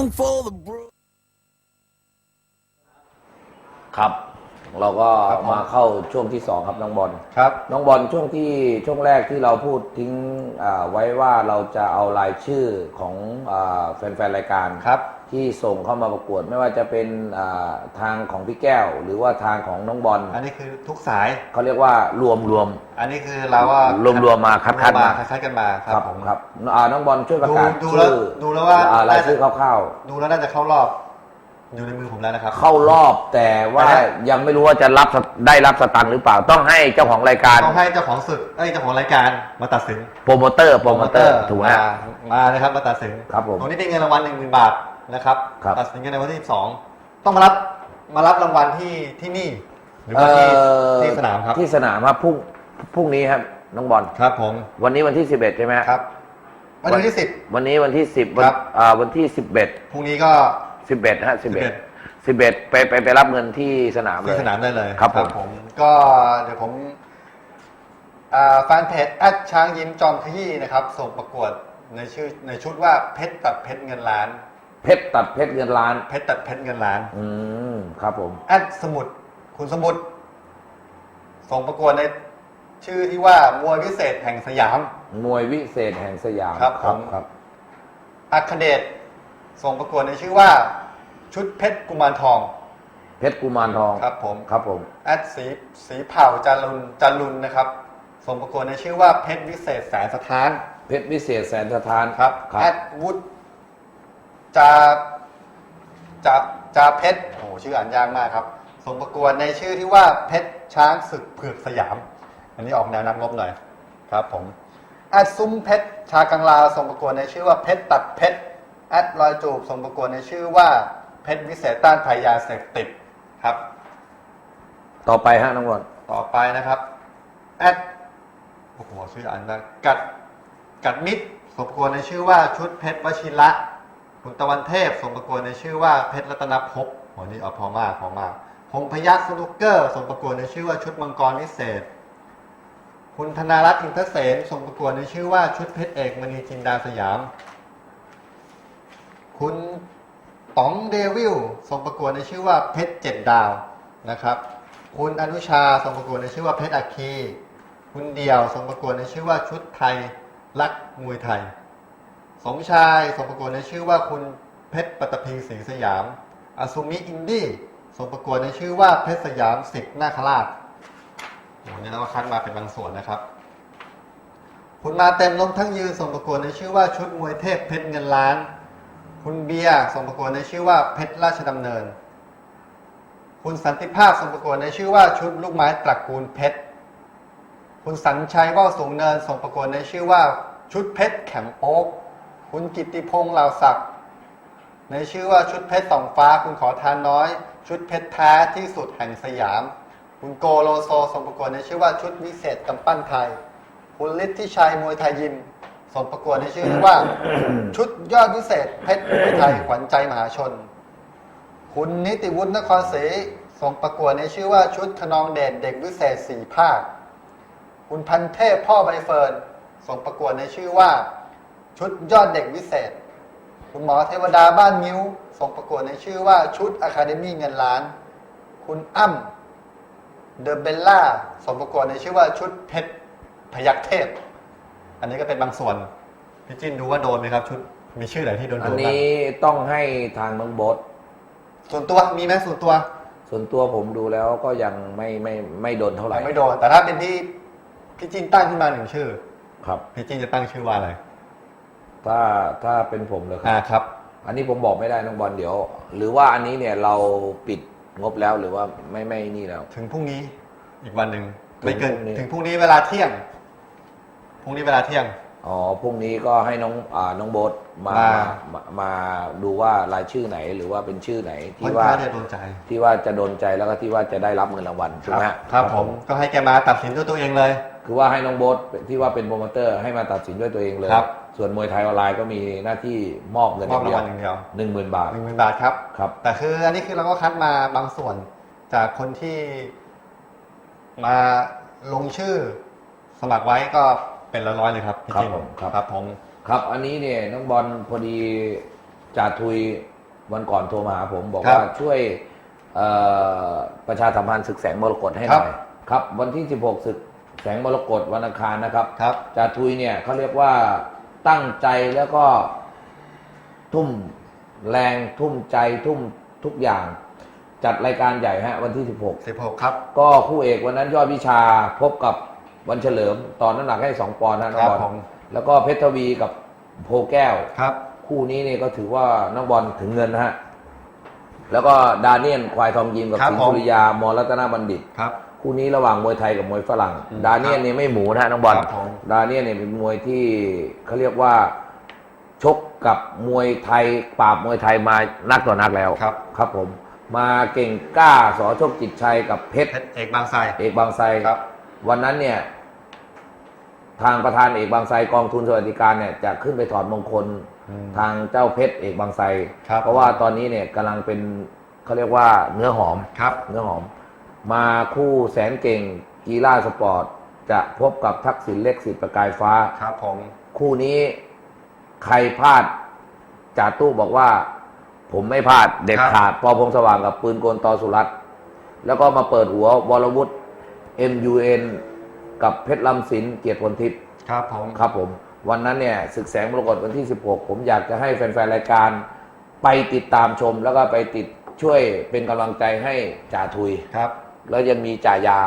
long for the bro. ครับ เราก็ครับผม มาเข้าช่วงที่สองครับน้องบอล ครับ น้องบอลช่วงที่ช่วงแรกที่เราพูดทิ้งอ่าไว้ว่าเราจะเอารายชื่อของอาแฟนๆรายการครับ ที่ส่งเข้ามาประกวด ไม่ว่าจะเป็นอ่าทางของพี่แก้ว หรือว่าทางของน้องบอลอันนี้คือทุกสายเขาเรียกว่ารวมรวมอันนี้คือเราว่ารวมๆมาคัดๆรวมๆมามาคัดๆกันมาคครัรับบผมครับอ่าน้องบอลช่วยประกาศดูดูแล้วชื่อดูแล้วว่าอ่รายน่าจะชื่อคร่าวดูแล้วน่าจะเข้ารอบอยู่ในมือผมแล้วนะครับๆเข้ารอบแต่ว่าแต่ยังไม่รู้ว่าจะรับสได้รับสตังค์หรือเปล่าต้องให้เจ้าของรายการต้องให้เจ้าของศึกเอ้ยเจ้าของรายการมาตัดสินโปรโมเตอร์โปรโมเตอร์ถูกไหมมามานะครับมาตัดสินครับผมตรงนี้ได้เงินรางวัลหนึ่งหมื่นบาท นะครับ ครับ ตัดสินกันในวันที่สิบสองต้องมารับมารับรางวัลที่ที่นี่ หรือว่าที่เอ่อที่สนามครับ ที่สนามครับพรุ่งพรุ่งนี้ครับน้องบอลครับผมวันนี้วันที่ 11 ใช่ไหมครับวันที่สิบวันนี้วันที่ 10วันครับ อ่าวันที่ 11พรุ่งนี้ก็ 11ฮะ11 11 11ไปไปไปรับเงินที่สนามเลที่ย สนามได้เลยครับผม ก็เดี๋ยวผมอ่าแฟนเพจแอดช้างยิ้มจอมขยี้นะครับ ส่งประกวดในชื่อในชุดว่าเพชรตัดเพชรเงินล้าน เพชรตัดเพชรเงินล้านเพชรตัดเพชรเงินล้าน อืมครับผม แอดสมุดคุณสมุดส่งประกวดในชื่อที่ว่ามวยพิเศษแห่งสยาม มวยวิเศษแห่งสยามครับผม ครับ อัคเดชส่งประกวดในชื่อว่า ชุดเพชรกุมารทองเพชรกุมารทองครับ ผมครับผม แอดสีสีเผ่าจารุนจารุนนะครับ ส่งประกวดในชื่อว่าเพชรวิเศษแสนสถาน เพชรวิเศษแสนสถานครับครัแอบดวุฒ จาจาจาเพชรโอ้โหชื่ออ่านยากมากครับส่งประกวดในชื่อที่ว่าเพชรช้างศึกเผือกสยาม อันนี้ออกแนวนักรบหน่อยครับผมแอดซุ้มเพชรชากังลาวส่งประกวดในชื่อว่าเพชรตัดเพชรแอดรอยจูบส่งประกวดในชื่อว่าเพชรวิเศษต้านภัยยาเสพติดครับ ต่อไปฮะน้องบอลต่อไปนะครับแอดโอ้โหชื่ออ่านนะกัดกัดมิดส่งประกวดในชื่อว่าชุดเพชรวชิระ คุณตะวันเทพส่งประกวดในชื่อว่าเพชรรัตนภพโหนี่เอาพอมากพอมากพงพยัคฆ์สนุกเกอร์ส่งประกวดในชื่อว่าชุดมังกรวิเศษ คุณธนารัตน์อินทเสนส่งประกวดในชื่อว่าชุดเพชรเอกมณีจินดาสยาม คุณต๋องเดวิลส่งประกวดในชื่อว่าเพชรเจ็ดดาวนะครับ คุณอนุชาส่งประกวดในชื่อว่าเพชรอัคคี คุณเดียวส่งประกวดในชื่อว่าชุดไทยรักมวยไทย สมชายส่งประกวดในชื่อว่าคุณเพชรปัตตภีศรีสยามอาซุมิอินดี้ส่งประกวดในชื่อว่าเพชรสยามสิทธิ์นาคราชโอ้โหนี่เราคัดมาเป็นบางส่วนนะครับ คุณมาเต็มลมทั้งยืนส่งประกวดในชื่อว่าชุดมวยเทพเพชรเงินล้าน คุณเบียร์ส่งประกวดในชื่อว่าเพชรราชดำเนิน คุณสันติภาพส่งประกวดในชื่อว่าชุดลูกไม้ตระกูลเพชรคุณสัญชัยว่าวสูงเนินส่งประกวดในชื่อว่าชุดเพชรแข็มโป๊ก คุณกิติพงษ์เหล่าศักดิ์ในชื่อว่าชุดเพชรสองฟ้าคุณขอทานน้อย ชุดเพชรแท้ที่สุดแห่งสยาม คุณโกโลโซส่งประกวดในชื่อว่าชุดวิเศษกำปั้นไทย คุณฤทธิชัยมวยไทยยิมส่งประกวดในชื่อว่า ชุดยอดวิเศษเพชรมวยไทยขวัญใจมหาชน คุณนิติวุฒินครศรีส่งประกวดในชื่อว่าชุดขนองเดชเด็กวิเศษสี่ภาค คุณพันเทพพ่อใบเฟิร์นส่งประกวดในชื่อว่า ชุดยอดเด็กวิเศษ คุณหมอเทวดาบ้านมิ้ว ส่งประกวดในชื่อว่าชุดอะคาเดมี่เงินล้าน คุณอ้ำเดอะเบลล่าส่งประกวดในชื่อว่าชุดเพชรพยักเทพ อันนี้ก็เป็นบางส่วน พี่จิ้นดูว่าโดนไหมครับ ชุดมีชื่อไหนที่โดนอัโดนนบ้างนี้ต้องให้ทางน้องโบทส่วนตัวมีไหมส่วนตัวส่วนตัวผมดูแล้วก็ยังไม่ไม่ไม่โดนเท่าไหร่ยังไม่โดน แต่ถ้าเป็นที่พี่จินตั้งขึ้นมาหนึ่งชื่อ ครับ พี่จินจะตั้งชื่อว่าอะไร ถ้าถ้าเป็นผมเลยคอ่ารับครับ อันนี้ผมบอกไม่ได้น้องบอลเดี๋ยว หรือว่าอันนี้เนี่ยเราปิดงบแล้วหรือว่าไม่ไม่นี่แล้ว ถึงพรุ่งนี้อีกวันหนึ่งไม่เกินถึงพรุ่งนี้ ถึงพรุ่งนี้เวลาเที่ยงพรุ่งนี้เวลาเที่ยง อ๋อพรุ่งนี้ก็ให้น้องอ่าน้องโบทมามา มามาดูว่ารายชื่อไหนหรือว่าเป็นชื่อไหนค่อที่นว่าข้างจะโดนใจที่ว่าจะโดนใจแล้วก็ที่ว่าจะได้รับเงินรางวัลถูกไหมฮะครับผมก็ให้แกมาตัดสินด้วยตัวเองเลย คือว่าให้น้องโบทที่ว่าเป็นโปรโมเตอร์ให้มาตัดสินด้วยตัวเองเลย ครับ ส่วนมวยไทยออนไลน์ก็มีหน้าที่มอบเงินมอบรางเดียวัวลอย่างเดียวหนึ่งหมื่นบาทหนึ่งหมื่นบาทครับ ครับ แต่คืออันนี้คือเราก็คัดมาบางส่วนจากคนที่มาลงชื่อสมัครไว้ก็เป็นร้อยๆเลยครับพี่ครับจินผมครับ ครับผม ครับ อันนี้เนี่ยน้องบอลพอดีจ่าทุยวันก่อนโทรมาหาผม บอกครับว่าช่วยเอ่อประชาสัมพันธ์ศึกแสงมรกตให้หครัน่บอยครับ วันที่ 16ศึก แสงมรกตวันอังคารนะครับครับจ่าทุยเนี่ยเขาเรียกว่าตั้งใจแล้วก็ทุ่มแรงทุ่มใจทุ่มทุกอย่าง จัดรายการใหญ่ฮะวันที่ 16 16 ครับ ก็คู่เอกวันนั้นยอดวิชาพบกับวันเฉลิมตอนน้ำหนักให้ 2 ปอนด์นะน้องบอลครับผมแล้วก็เพชรทวีกับโพแก้ว ครับ คู่นี้นี่ก็ถือว่าน้องบอลถึงเงินนะฮะ แล้วก็ดาเนียนควายทองยิมกับครับสิงห์ผม สุริยามอรัตนบัณฑิต ครับ คู่นี้ระหว่างมวยไทยกับมวยฝรั่งอืมดาเนียนเนี่ยไม่หมูนะฮะน้องบอลครับผม ดาเนียนเนี่ยเป็นมวยที่เขาเรียกว่า ชกกับมวยไทยปราบมวยไทยมานักต่อนักแล้วครับ ครับผม มาเก่งกล้าสอโชคจิตชัยกับเพชรเพชรเอกบางไทรเอกบางไทรครับ วันนั้นเนี่ย ทางประธานเอกบางไทรกองทุนสวัสดิการเนี่ยจะขึ้นไปถอดมงคลอืมทางเจ้าเพชรเอกบางไทรครับ เพราะว่าตอนนี้เนี่ยกำลังเป็นเขาเรียกว่าเนื้อหอม ครับ เนื้อหอม มาคู่แสนเก่งกีฬาสปอร์ต จะพบกับทักษิณเล็กสิทธิ์ประกายฟ้า ครับผม คู่นี้ใครพลาดจ่าตู้บอกว่า ผมไม่พลาดเด็ดขาด ปอพงสว่างกับปืนกลตอสุรัตน์แล้วก็มาเปิดหัววรวุฒิ MUN กับเพชรลำสินเกียรติพลทิพย์ครับผมครับผม วันนั้นเนี่ยศึกแสงมรกตวันที่ 16 ผมอยากจะให้แฟนๆ รายการไปติดตามชม แล้วก็ไปติดช่วยเป็นกำลังใจให้จ่าทุยครับ แล้วยังมีจ่ายา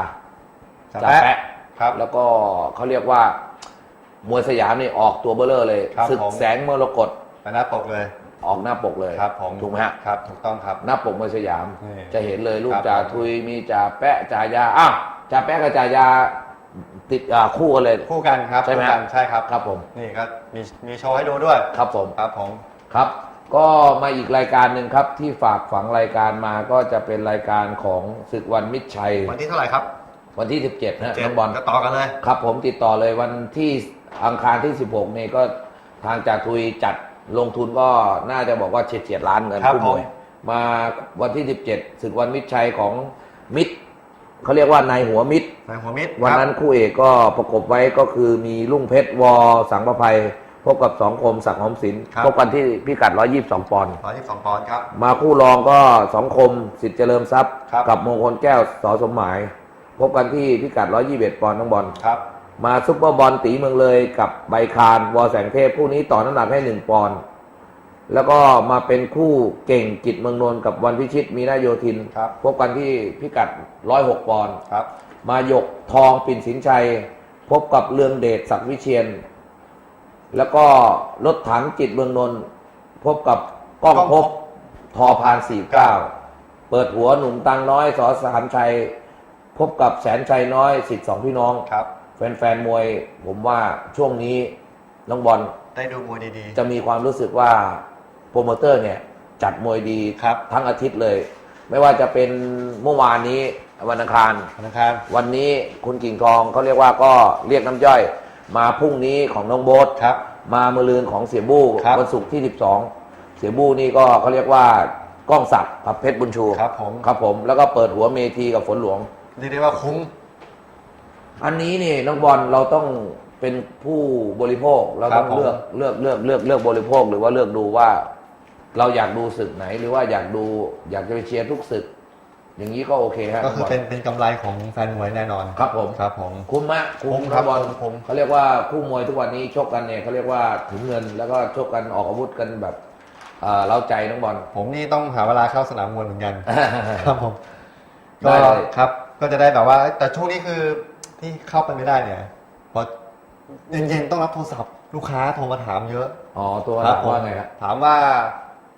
จ่าจ่าแปะแปะครับ แล้วก็เขาเรียกว่ามวยสยามนี่ออกตัวเบลเลอร์เลยครับศึกผม แสงมรกตไปหน้าปกเลย ออกหน้าปกเลยครับผมถูกไหมฮะครับ ถูกต้องครับ หน้าปกมวยสยาม นี่จะเห็นเลยรูปครับจ่าทุยมีจ่าแปะจ่ายาอ้าวจ่าแปะกับจ่ายาติดอ่าคู่กันเลย คู่กันครับใช่ไหม คู่กันใช่ครับ ครับผม นี่ก็มีมีโชว์ให้ดูด้วย ครับผม ครับผม ครับ ก็มาอีกรายการหนึ่งครับ ที่ฝากฝังรายการมาก็จะเป็นรายการของศึกวันมิตรชัย วันที่เท่าไหร่ครับวันที่ 17นะเจ็ดน้องบอลก็ต่อกันเลย ครับ ผมติดต่อเลยวันที่อังคารที่ 16นี่ก็ทางจากทุยจัดลงทุนก็น่าจะบอกว่าเฉียดเฉียดล้านเงินครับคู่มวยผมมาวันที่ 17ศึกวันมิตรชัยของมิตรเขาเรียกว่านายหัวมิตรนายหัวมิตรวันนั้นคู่เอกก็ประกบไว้ก็คือมีลุงเพชรวอสังประภัย พบกับสองคมศักดิ์หอมศิลป์พบกันที่พิกัด 122 ปอนด์ร้อยยี่สิบสองปอนด์ครับ มาคู่รองก็สองคมสิทธิ์เจริญทรัพย์ ครับ กับมงคลแก้วสอสมหมาย พบกันที่พิกัด 121 ปอนด์น้องบอลครับ มาซุปเปอร์บอลตีเมืองเลยกับใบคานวอแสงเทพคู่นี้ต่อน้ำหนักให้ 1 ปอนด์แล้วก็มาเป็นคู่เก่งกิจเมืองนนท์กับวันพิชิตมีนาโยธิน ครับ พบกันที่พิกัด 106 ปอนด์ ครับ มาหยกทองปิ่นสินชัย พบกับเรืองเดชศักดิ์วิเชียน แล้วก็รถถังจิตเมืองนนท์พบกับก้องก้องพพบบทอพานสี่เก้าเปิดหัวหนุ่มตังน้อยสอสามชัย พบกับแสนชัยน้อยสิทธิ์สองพี่น้องครับ แฟนๆมวย ผมว่าช่วงนี้น้องบอลได้ดูมวยดีจะมีความรู้สึกว่าโปรโมเตอร์เนี่ย จัดมวยดีครับทั้งอาทิตย์เลย ไม่ว่าจะเป็นเมื่อวานนี้วันอังคารๆธนาคารวันนี้คุณกิ่งทองเขาเรียกว่าก็เรียกน้ำย่อย มาพรุ่งนี้ของน้องโบ๊ทครับ มามือลืนของเสียบู้ครับ วันศุกร์ที่ 12 เสียบู้นี่ก็เขาเรียกว่าก้องศักดิ์กับเพชรบุญชูครับผมครับผมแล้วก็เปิดหัวเมทีกับฝนหลวง เรียกได้ว่าคุ้ม อันนี้นี่น้องบอลเราต้องเป็นผู้บริโภคเราต้องครับผม เลือกเลือกเลือกเลือกเลือกบริโภคหรือว่าเลือกดูว่า เราอยากดูศึกไหนหรือว่าอยากดูอยากจะไปเชียร์ทุกศึก อย่างนี้ก็โอเคฮะก็คือน้งบลเป็นเป็นกำไรของแฟนมวยแน่นอนครับผมครับผมคุ้มมะคุ้มนะครับบอลคุ้มคุ้มเขาเรียกว่าคู่มวยทุกวันนี้ชกกันเนี่ยเขาเรียกว่าถึงเงินแล้วก็ชกกันออกอาวุธกันแบบเอ่อเล้าใจน้องบอลผมนี่ต้องหาเวลาเข้าสนามมวยเหมือนกันครับผมได้ก็เลยครับก็จะได้แบบว่า แต่ช่วงนี้คือที่เข้าไปไม่ได้เนี่ยเพราะเย็นๆต้องรับโทรศัพท์ลูกค้าโทรมาถามเยอะอ๋อตัวครับถามผมว่าไงครับถามว่า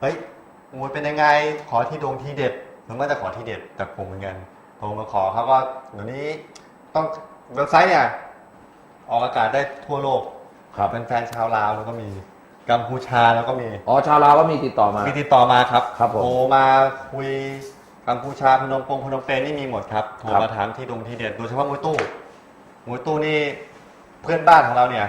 เฮ้ยมวยเป็นยังไงขอที่ดงที่เด็ด ผมก็จะขอที่เด็ดจากผมเหมือนกันโทรมาขอเขาก็เดี๋ยวนี้ต้องเว็บไซต์เนี่ยออกอากาศได้ทั่วโลกครับเป็นแฟนชาวลาวแล้วก็มีกัมพูชาแล้วก็มีอ๋อชาวลาวก็มีติดต่อมามีติดต่อมาครับครับผมโทรมาคุยกัมพูชาพนมปงพนมเปญนี่มีหมดครับโทรครับมาถามที่ดงที่เด็ดโดยเฉพาะมวยตู้มวยตู้นี่เพื่อนบ้านของเราเนี่ย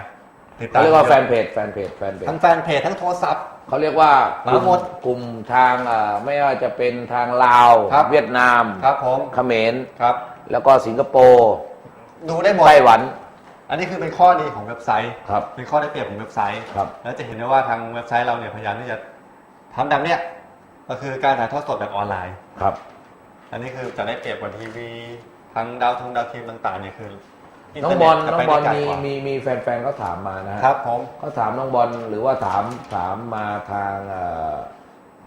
ติดตาเขามเรียกว่าแฟนเพจแฟนเพจแฟนเพจทั้งแฟนเพจทั้งโทรศัพท์ เขาเรียกว่ากลุ่มาหมดกลุ่มทางเอ่อไม่ว่าจะเป็นทางลาว ครับ เวียดนามครับผมเขมรครับ แล้วก็สิงคโปร์ดูได้หมดไต้หวันอันนี้คือเป็นข้อดีของเว็บไซต์ ครับ เป็นข้อได้เปรียบของเว็บไซต์ ครับ แล้วจะเห็นได้ว่าทางเว็บไซต์เราเนี่ยพยายามที่จะทำแบบเนี้ยก็คือการถ่ายทอดสดแบบออนไลน์ ครับ อันนี้คือจะได้เปรียบกว่าทีวีทั้งดาวทงดาวเทียมต่างๆเนี่ยคือ น้องบอลเทน้องร์บอลจะไปได้มีไกกว่ามีมีแฟนๆเขาถามมานะฮะครับผมเขาถามน้องบอลหรือว่าถามถามมาทางเอ่อ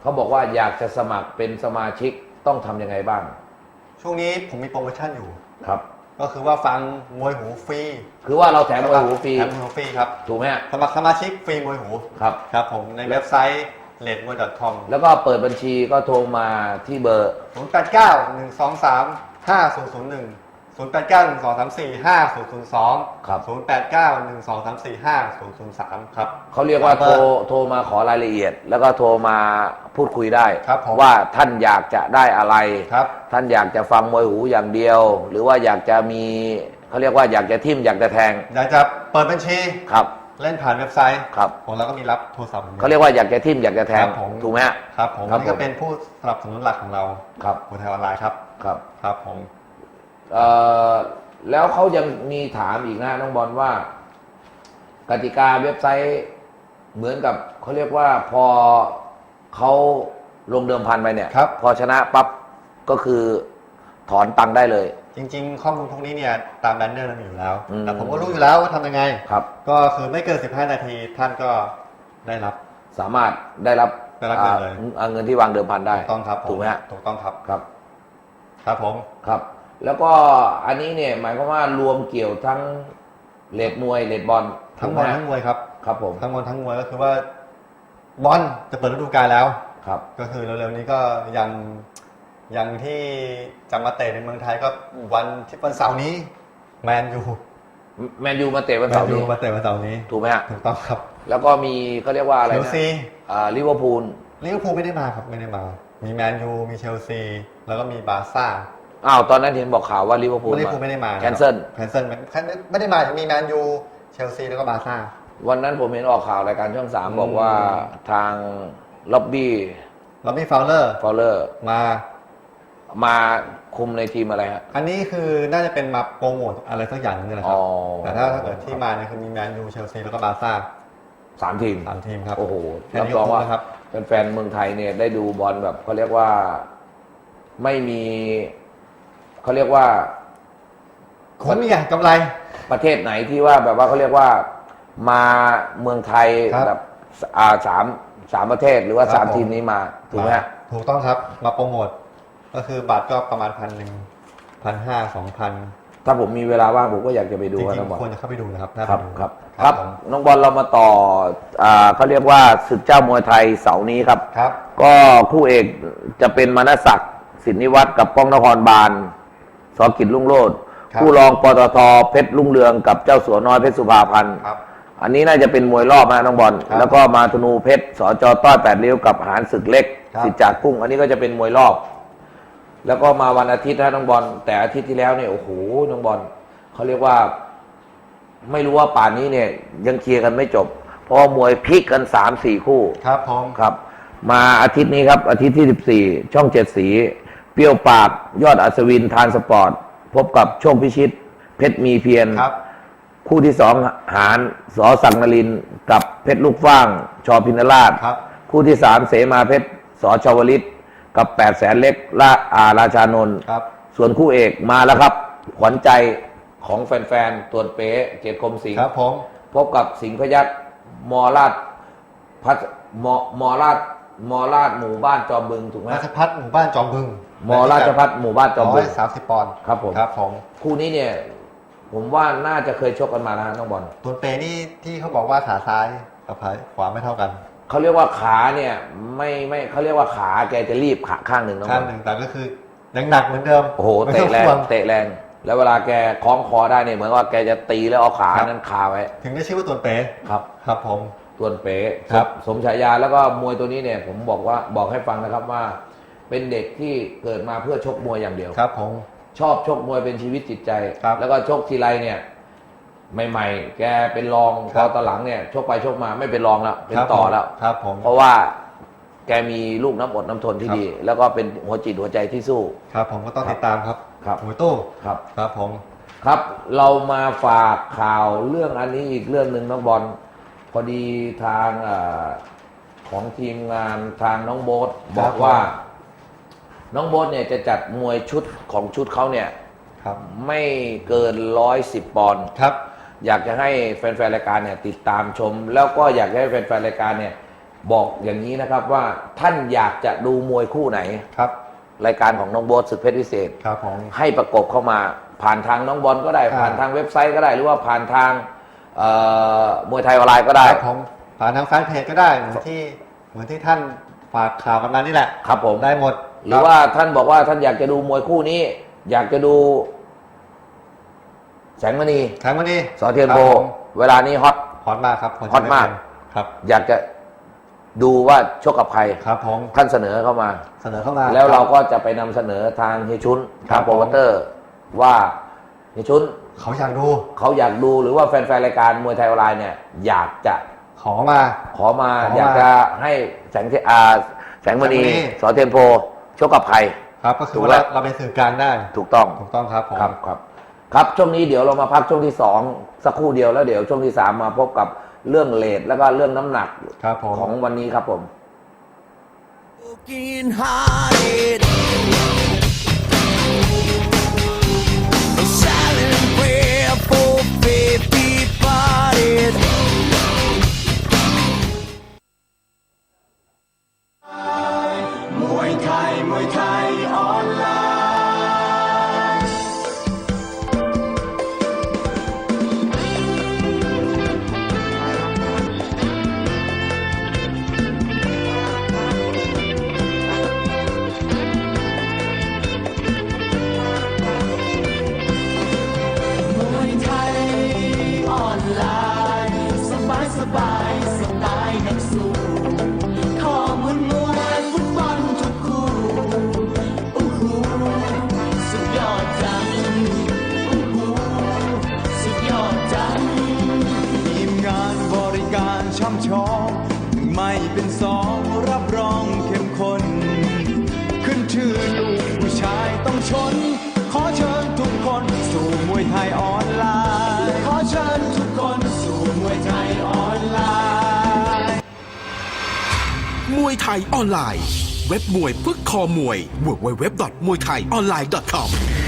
เขาบอกว่าอยากจะสมัครเป็นสมาชิกต้องทำยังไงบ้างช่วงนี้ผมมีโปรโมชั่นอยู่ ครับ ก็คือว่าฟังมวยหูฟรีคือว่าเราแถมมวยหูฟรีแถมมวยหูฟรีครับถูกไหมฮะสมัครสมาชิกฟรีมวยหูครับ ครับผมในเว็บไซต์ l e d m o y com แล้วก็เปิดบัญชีก็โทรมาที่เบอร์ 0 8 9 1 2 3 5 0 0 1 0 8 9 1 2 3 4 5 0 0 2 ครับ 0 8 9 1 2 3 4 5 0 0 3 ครับ เขาเรียกว่าเบโทอรร์โทรมาขอรายละเอียด แล้วก็โทรมาพูดคุยได้ ครับผมว่าท่านอยากจะได้อะไร ครับ ท่านอยากจะฟังมวยหูอย่างเดียว หรือว่าอยากจะมีเขาเรียกว่าอยากจะทิ่มอยากจะแทงอยากจะเปิดบัญชี ครับเล่นผ่านเว็บไซต์ ครับ ของเราก็มีรับโทรศัพท์ เขาเรียกว่าอยากจะทิ่มอยากจะแทงครับผม ถูกไหมฮะ ครับผมครับนี่ก็ผม เป็นผู้สนับสนุนหลักของเราครับหัวไทยออนไลน์ครับ ครับ ครับผมเอ่อ แล้วเขายังมีถามอีกนะน้องบอลว่า กติกาเว็บไซต์เหมือนกับเขาเรียกว่าพอเขาลงเดิมพันไปเนี่ยครับ พอชนะปั๊บก็คือถอนตังค์ได้เลย จริง ๆ ข้อมูลพวกนี้เนี่ยตามแบนเนอร์เรามีอยู่แล้ว อืม แต่ผมก็รู้อยู่แล้วว่าทำยังไง ครับ ก็คือไม่เกิน 15 นาทีท่านก็ได้รับ สามารถได้รับได้รับเงินเลย อ่าเงินที่วางเดิมพันได้ถูกต้องครับผถูกไหมฮะถูกต้องครับ ครับ ครับผม ครับ แล้วก็อันนี้เนี่ยหมายความว่ารวมเกี่ยวทั้งเลดมวยเลดบอลทั้งถูกบอลไหฮะทั้งมวยครับครับผมทั้งบอลทั้งมวยก็คือว่าบอลจะเปิดฤดูกาลแล้วครับ ก็คือเร็วๆนี้ก็ยังยังที่จะมาเตะในเมืองไทยก็วันที่วันเสาร์นี้ แมนยูแมนยูมาเตะวันแมเสานร์ยูนี้มาเตะวันเสาร์นี้ถูกไหมฮะถูกต้องครับ แล้วก็มีเขาเรียกว่าอะไรเชลนะซีอ่าลิเวอร์พูลลิเวอร์พูลไม่ได้มาครับไม่ได้มา มีแมนยูมีเชลซี แล้วก็มีบาร์ซ่า อ้าวตอนนั้นเห็นบอกข่าวว่าลิเวอร์พูลลิเวอร์พูลไม่ได้มาแคนเซิลแคนเซิลไม่ได้มามีแมนยูเชลซีแล้วก็บาร์ซ่าวันนั้นผมเห็นออกข่าวรายการช่องสามบอกว่าทางล็อบบี้แล้วมีฟาวเลอร์ฟอลเลอร์มามาคุมในทีมอะไรฮะ อันนี้คือน่าจะเป็นมาโปรโมทอะไรสักอย่างนึงนะคอ๋รัอบแต่ถ้าถ้าเกิดที่มาเนี่ยคือมีแมนยูเชลซีแล้วก็บาร์ซ่าสามทีมสามทีมครับ โอ้โหแค่รับนี้รองก็คุ้มว่าแล้วครับแฟนๆเมืองไทยเนี่ยได้ดูบอลแบบเขาเรียกว่าไม่มี เขาเรียกว่าคุ้มไงกำไร ประเทศไหนที่ว่าแบบว่าเขาเรียกว่ามาเมืองไทยครับแบบอ่าสามสามประเทศหรือว่าครับสามผม ทีมนี้มาถูกไหมฮะถูกต้องครับ มาโปรโมทก็คือบัตรก็ประมาณพันหนึ่งพันห้าสองพันถ้าผมมีเวลาว่างผมก็อยากจะไปจดูริครับน้องงบอล ๆควรจะเข้าไปดูนะครับน่าครับไปดูครับคครัรับบผมน้องบอลเรามาต่ออ่าเขาเรียกว่าศึกเจ้ามวยไทยเสาร์นี้ครับ ครับ ก็คู่เอกจะเป็นมนศักดิ์สินนิวัตรกับป้องนครบาล สอกิจลุ่งโลดครับผู้รองปตทเพชรลุ่งเรืองกับเจ้าสัวน้อยเพชรสุภาพันธ์ครับอันนี้น่าจะเป็นมวยรอบนะน้องบอลครับแล้วก็มาธนูเพชรสจต้อยแปดริ้วกับหานศึกเล็กครับ สิทธิ์จากกุ้ง อันนี้ก็จะเป็นมวยรอบ แล้วก็มาวันอาทิตย์นะน้องบอลแต่อาทิตย์ที่แล้วเนี่ยโอ้โหน้องบอลเขาเรียกว่า ไม่รู้ว่าป่านนี้เนี่ย ยังเคลียร์กันไม่จบ เพราะว่ามวยพลิกกันสามสี่คู่ ครับผม ครับมาอาทิตย์นี้ครับอาทิตย์ที่ 14 ช่องเจ็ดสีเปรี้ยวปากยอดอัศวินทานสปอร์ต พบกับโชคพิชิต เพชรมีเพียรครับ คู่ที่สองหารสอสังนลินกับเพชรลูกฟ้าง ชอพินราชครับ คู่ที่สามเสมาเพชรสอชาวลิต กับแปดแสนเล็กละอาราชานนท์ครับ ส่วนคู่เอกมาแล้วครับ ขวัญใจของแฟนๆ ตวนเป๊ะเกียรติคมสิงห์ครับผมพบกับสิงห์พยัคฆ์มอราชพัฒมอมอราชมอราชหมู่บ้านจอมบึงถูกไหมราชพัฒน์หมู่บ้านจอมบึง มอราชพัฒหมู่บ้านจอมร้อบึยงสามสิบปอนด์ครับผมครับผมคู่นี้เนี่ย ผมว่าน่าจะเคยชกกันมานะน้องบอลตัวเปนี่ที่เขาบอกว่าขาซ้ายกับขาขวาไม่เท่ากันเขาเรียกว่าขาเนี่ยไม่ไม่เขาเรียกว่าขาแกจะรีบขาข้างหนึ่งน้องบข้าองลหนึ่งแต่ก็คือยังหนักเหมือนเดิมโอ้โหไม่เตะองแรงห่วเตะแรงแล้วเวลาแกคล้องคอได้เนี่ยเหมือนว่าแกจะตีแล้วเอาขาครับนั้นคาไว้ ถึงได้ชื่อว่าตัวเปครับ ครับผมตัวนเป๋ครับ สมฉายาแล้วก็มวยตัวนี้เนี่ย ผมบอกว่าบอกให้ฟังนะครับว่า เป็นเด็กที่เกิดมาเพื่อชกมวยอย่างเดียว ครับผม ชอบชกมวยเป็นชีวิตจิตใจ ครับแล้วก็ชกทีไรเนี่ยใหม่ๆ แกเป็นรองพครัอบ ตอนหลังเนี่ยชกไปชกมาไม่เป็นรองแล้วเป็นครับต่อผมแล้ว ครับผม เพราะว่าแกมีลูกน้ำอดน้ำทนที่ครับ ดี แล้วก็เป็นหัวจิตหัวใจที่สู้ ครับผมก็ต้องติดตามครับครับ หมวยตู้ครับ ครับผม ครับ เรามาฝากข่าวเรื่องอันนี้อีกเรื่องหนึ่งน้องบอลพอดีทางเออของทีมงานทางน้องโบ๊ทครับบอกว่า น้องโบ๊ทเนี่ยจะจัดมวยชุดของชุดเขาเนี่ยครับ ไม่เกินร้อยสิบปอนด์ครับ อยากจะให้แฟนๆรายการเนี่ยติดตามชม แล้วก็อยากให้แฟนๆรายการเนี่ยบอกอย่างนี้นะครับว่าท่านอยากจะดูมวยคู่ไหน ครับ รายการของน้องโบ๊ทศึกเพชรพิเศษ ครับผม ให้ประกบเข้ามาผ่านทางน้องบอลก็ได้ อ่า ผ่านทางเว็บไซต์ก็ได้ หรือว่าผ่านทางเอ่อมวยไทยออนไลน์ก็ได้ ครับผมผ่านทางแฟนเพจก็ได้เหมือนที่เหมือนที่ท่านฝากข่าวกันมานี่แหละ ครับผม ได้หมด หรือว่าท่านบอกว่าท่านอยากจะดูมวยคู่นี้ อยากจะดู แสงมณีแข่งวันนี้สอเทียนโบครับผมเวลานี้ฮอตฮอตมากครับคนฮอตมากครับ อยากจะดูว่าชกกับใครครับผมท่านเสนอเข้ามาเสนอเข้ามา แล้วเราก็จะไปนำเสนอทางเฮียชุนครัทาบงโปรโมเตอร์ ว่าเฮียชุนเขาอยากดู เขาอยากดูหรือว่าแฟนๆรายการมวยไทยออนไลน์เนี่ย อยากจะขอมา ขอมาขอมาอยากจะให้แสงเทอาแสงมณีแสงมณีสอเทียนโพ ชกกับใคร ครับก็คืถูอกว่าแล้เราวเราเป็นสื่อกลางได้ ถูกต้องถูกต้องครับผมครับครับ ครับช่วงนี้เดี๋ยวเรามาพักช่วงที่สองสักครู่เดียวแล้วเดี๋ยวช่วงที่สามมาพบกับเรื่องเลทแล้วก็เรื่องน้ำหนักครับผม ของวันนี้ครับผม Broken hearted. A silent prayer for faith departed. ไท วยไทยออนไลน์ เว็บมวยเพื่อคอมวย www.muaythaionline.com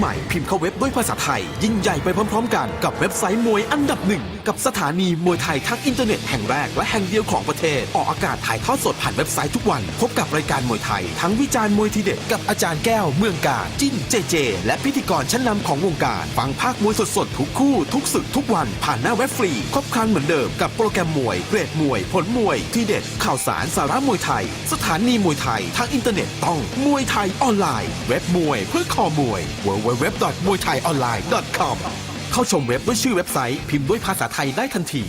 ใหม่ พิมพ์เข้าเว็บด้วยภาษาไทย ยิ่งใหญ่ไปพร้อม ๆ กันกับเว็บไซต์มวยอันดับหนึ่ง กับสถานีมวยไทยทั้งอินเทอร์เน็ตแห่งแรกและแห่งเดียวของประเทศ ออกอากาศถ่ายทอดสดผ่านเว็บไซต์ทุกวัน พบกับรายการมวยไทย ทั้งวิจารณ์มวยทีเด็ดกับอาจารย์แก้วเมืองการจิ้นเจเจ และพิธีกรชั้นนำของวงการฟังภาคมวยสดๆทุกคู่ ทุกศึกทุกวันผ่านหน้าเว็บฟรีครบครันเหมือนเดิมกับโปรแกรมมวยเกรดมวย ผลมวยทีเด็ดข่าวสารสาระมวยไทย สถานีมวยไทยทั้งอินเทอร์เน็ตต้องมวยไทยออนไลน์ เว็บมวยเพื่อคอมวย w w w www.muaythaionnline.com เข้าชมเว็บด้วยชื่อเว็บไซต์ พิมพ์ด้วยภาษาไทยได้ทันที